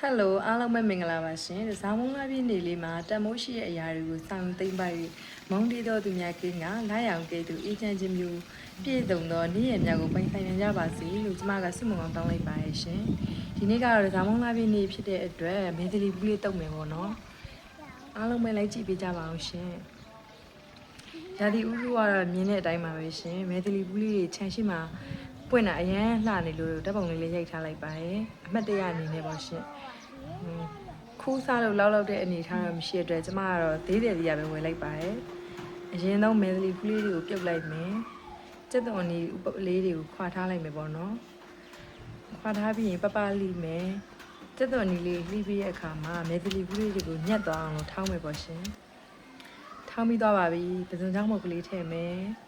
ဟယ်လိုအားလုံးပဲမင်္ဂလာပါရှင်။ဇာမုံလာပြည့်နေ့လေးမှာတန်မိုးရှိတဲ့အရာတွေကိုစောင့်သိမ့်ပါ၍မုံတီတော်သူများကင်းကလာရောင်ကဲသူအေးချမ်းခြင်းမျိုးပြည့်စုံသောနေ့ရက်များကိုပိုင်ဆိုင်နိုင်ကြပါစေလို့ကျမကဆုမွန်ကောင်းတောင်းလိုက်ပါရဲ့ရှင်။ဒီနေ့ကတော့ဇာမုံလာပြည့်နေ့ဖြစ်တဲ့အတွက်မင်းသလီဘူးလေးတုတ်မယ်ပေါ့နော်။အားလုံးပဲလိုက်ကြည့်ပေးကြပါအောင်ရှင်။ရာဒီဥရုကတော့မြင်တဲ့အတိုင်းပါပဲရှင်။မင်းသလီဘူးလေးတွေခြံရှိမှာ ပွင့်တာအရန်လှနေလို့ဓာတ်ပုံလေးလေးရိုက်ထားလိုက်ပါရဲ့။အမှတ်တရအနေနဲ့ပေါ့ရှင်။ခူးစားလို့လောက်လောက်တဲ့အနေထားတော့မရှိတဲ့အတွက်ကျမကတော့သေးတယ်လေးရပဲဝယ်လိုက်ပါတယ်။အရင်ဆုံးမဲသလီဖူးလေးတွေကိုပြုတ်လိုက်မယ်။စက်သွန်လေးဥပလေးတွေကိုခွာထားလိုက်မယ်ပေါ့နော်။ခွာထားပြီးရင်ပပလီမယ်။စက်သွန်လေးလေးလှီးပြီးရဲ့အခါမှာမဲသလီဖူးလေးတွေကိုညှက်သွားအောင်လို့ထောင်းမယ်ပေါ့ရှင်။ထောင်းပြီးသွားပါပြီ။ပစုံချောင်းမုတ်ကလေးထည့်မယ်။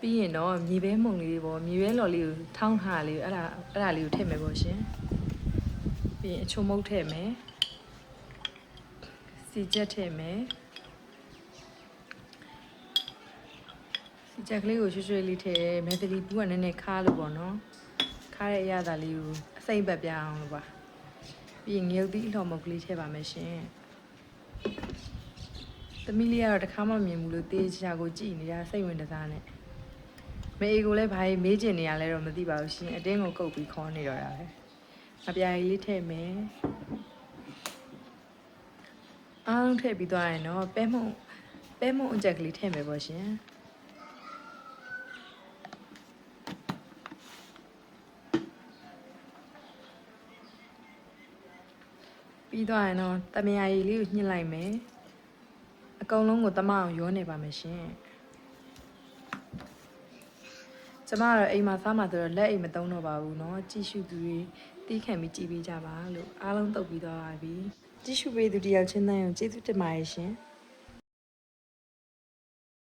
ပြီးရင်တော့မြေပဲမှုန်လေးတွေပေါ့မြေပဲလော်လေးကိုထောင်းထားလေးကိုအဲ့ဒါအဲ့ဒါလေးကိုထည့်မယ်ပေါ့ရှင်။ပြီးရင်အချုံမုတ်ထည့်မယ်စီချက်ထည့်မယ်စီချက်ကလေးကိုရွှွှွှွှလေးထည့်တယ်မဲသလီပူးကနည်းနည်းခါလို့ပေါ့နော်ခါတဲ့အရသာလေးကိုအစိမ့်ပတ်ပြအောင်လို့ပါပြီးရင်ငရုတ်သီးအလှော်မုတ်ကလေးထည့်ပါမယ်ရှင်သမီးလေးကတော့တစ်ခါမှမမြင်ဘူးလို့တေးချာကိုကြည်နေတာစိတ်ဝင်တစားနဲ့ မေအေကိုလည်းဘာမေးကျင်နေရလဲတော့မသိပါဘူးရှင်အတင်းကိုကုတ်ပြီးခေါ်နေတော့တာပဲအပြာကြီးလေးထည့်မယ်အားလုံးထည့်ပြီးသွားရင်တော့ပဲမုံပဲမုံအကြက်ကလေးထည့်မယ်ပေါ့ရှင်ပြီးသွားရင်တော့တမယာရီလေးကိုညှစ်လိုက်မယ်အကုန်လုံးကိုတမအောင်ရောနေပါမယ်ရှင် ကျမကတော့အိမ်မှာစားမှဆိုတော့လက်အိမ်မသုံးတော့ပါဘူးเนาะကြည့်ရှုသူတွေတီးခံပြီးကြည်ပေးကြပါလို့အားလုံးတုတ်ပြီးသွားပါပြီကြည့်ရှုပေးသူတယောက်ချင်းတိုင်းကိုကျေးဇူးတင်ပါတယ်ရှင်